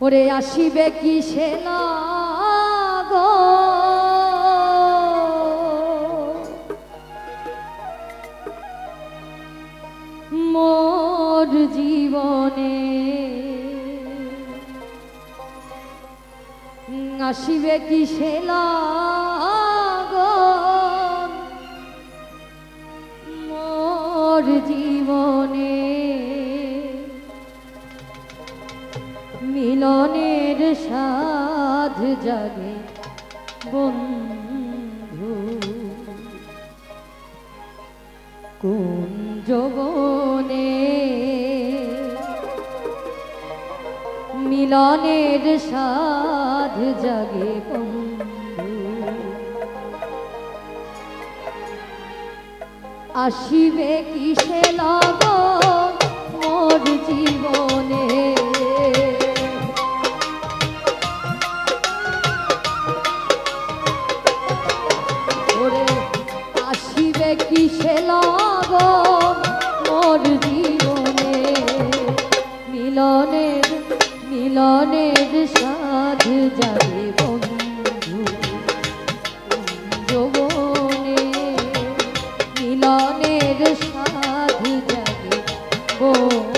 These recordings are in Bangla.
ওরে আসিবে কি সে গো? মোর জীবনে আসিবে কি সে গো? মোর জীবনে মিলনের সাধ জাগে বন্ধু। কোন যৌবনে মিলনের সাধ জাগে বন্ধু। আসিবে কিসে লাগ মিলনের সাধ যাবে বন্ধু যৌবনে মিলনের সাধ যাবে বন্ধু।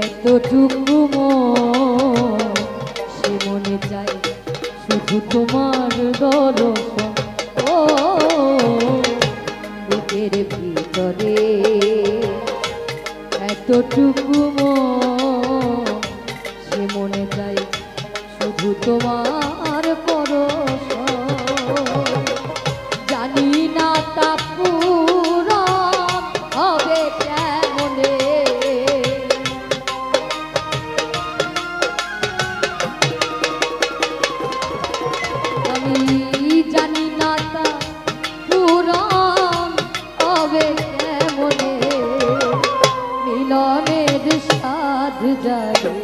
এতটুকু সে মনে চাই শুধু তোমার দর্শন ও বুকের ভিতরে। এতটুকু সে মনে চাই শুধু তোমার পরশ সাধ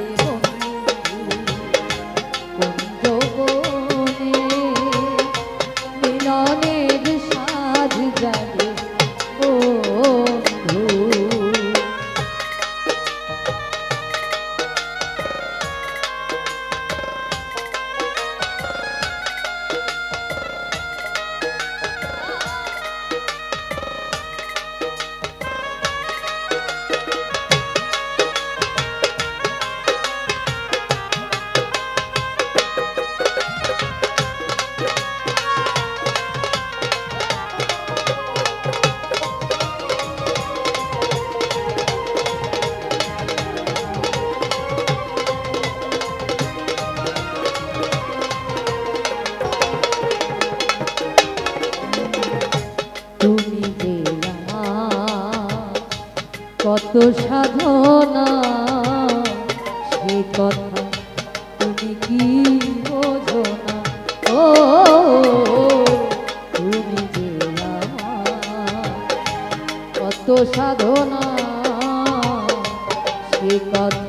তুমি আমার কত সাধনা, সে কথা তুমি কি বোঝো না ও, তুমি আমার কত সাধনা, সে কথা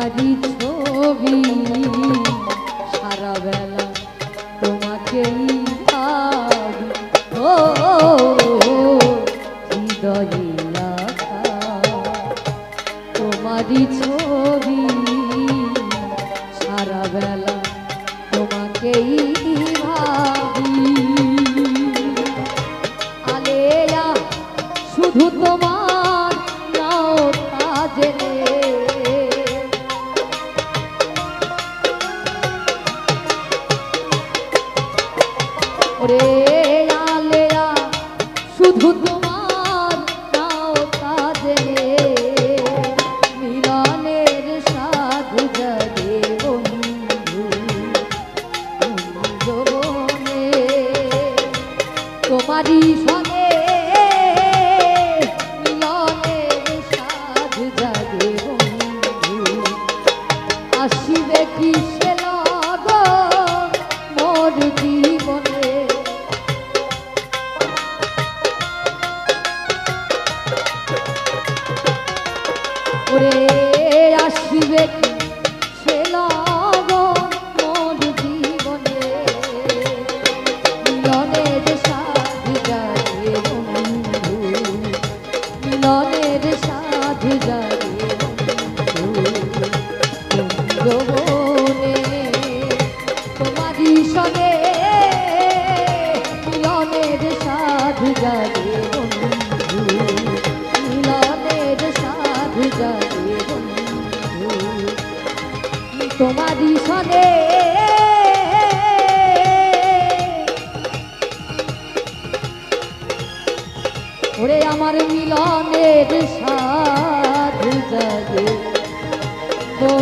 তোমারই ছবি সারা বেলা তোমাকেই ও তোমারই ছবি সারা বেলা তোমাকেই ভাবি আলেয়া, শুধু তোমার নাও ওরে আলেয়া ওরে আসিবে সে লগন মোর জীবনে। মিলনের সাধ জাগে বন্ধু মিলনের সাধ জাগে তোমারই সঙ্গে মিলনের সাধ জাগে তোমারই ওরে আমার মিলনের সাধু জাগে ও